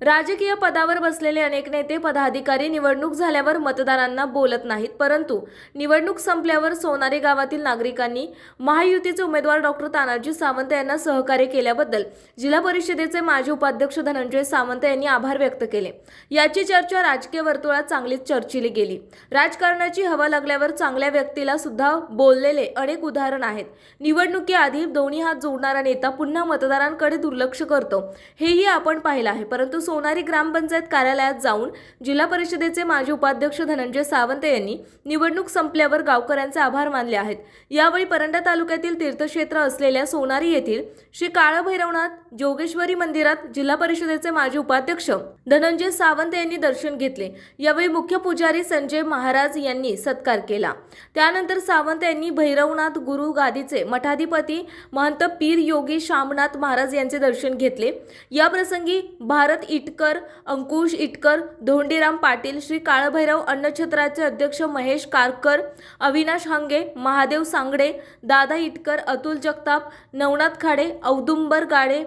राजकीय पदावर बसलेले अनेक नेते पदाधिकारी निवडणूक झाल्यावर मतदारांना बोलत नाहीत परंतु निवडणूक संपल्यावर सोनारी गावातील नागरिकांनी महायुतीचे उमेदवार डॉक्टर तानाजी सावंत यांना सहकार्य केल्याबद्दल जिल्हा परिषदेचे माजी उपाध्यक्ष धनंजय सावंत यांनी आभार व्यक्त केले. याची चर्चा राजकीय वर्तुळात चांगलीच चर्चिली गेली. राजकारणाची हवा लागल्यावर चांगल्या व्यक्तीला सुद्धा बोललेले अनेक उदाहरण आहेत. निवडणुकीआधी दोन्ही हात जोडणारा नेता पुन्हा मतदारांकडे दुर्लक्ष करतो. हेही आपण पाहिलं आहे परंतु सोनारी ग्रामपंचायत कार्यालयात जाऊन जिल्हा परिषदेचे माजी उपाध्यक्ष धनंजय सावंत यांनी निवडणूक संपल्यावर गावकऱ्यांचे आभार मानले आहेत. यावेळी परंडा तालुक्यातील तीर्थक्षेत्र असलेल्या सोनारी येथील श्री काळभैरवनाथ जोगेश्वरी मंदिरात जिल्हा परिषदेचे माजी उपाध्यक्ष धनंजय सावंत यांनी दर्शन घेतले. यावेळी मुख्य पुजारी संजय महाराज यांनी सत्कार केला. त्यानंतर सावंत यांनी भैरवनाथ गुरु गादीचे मठाधिपती महंत पीर योगी शामनाथ महाराज यांचे दर्शन घेतले. याप्रसंगी भारत इटकर अंकुश इटकर धोंडीराम पाटील श्री काळभैरव अन्नछत्राचे अध्यक्ष महेश कारकर अविनाश हंगे महादेव सांगडे दादा इटकर अतुल जगताप नवनाथ खाडे औदुंबर गाडे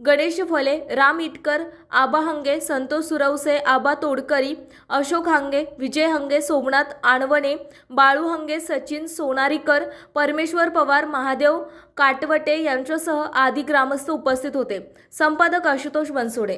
गणेश फले राम इटकर आबा हंगे संतोष सुरवसे आबा तोडकरी अशोक हंगे विजय हंगे सोमनाथ आणवणे बाळू हंगे सचिन सोनारीकर परमेश्वर पवार महादेव काटवटे यांच्यासह आदी ग्रामस्थ उपस्थित होते. संपादक आशुतोष बनसोडे.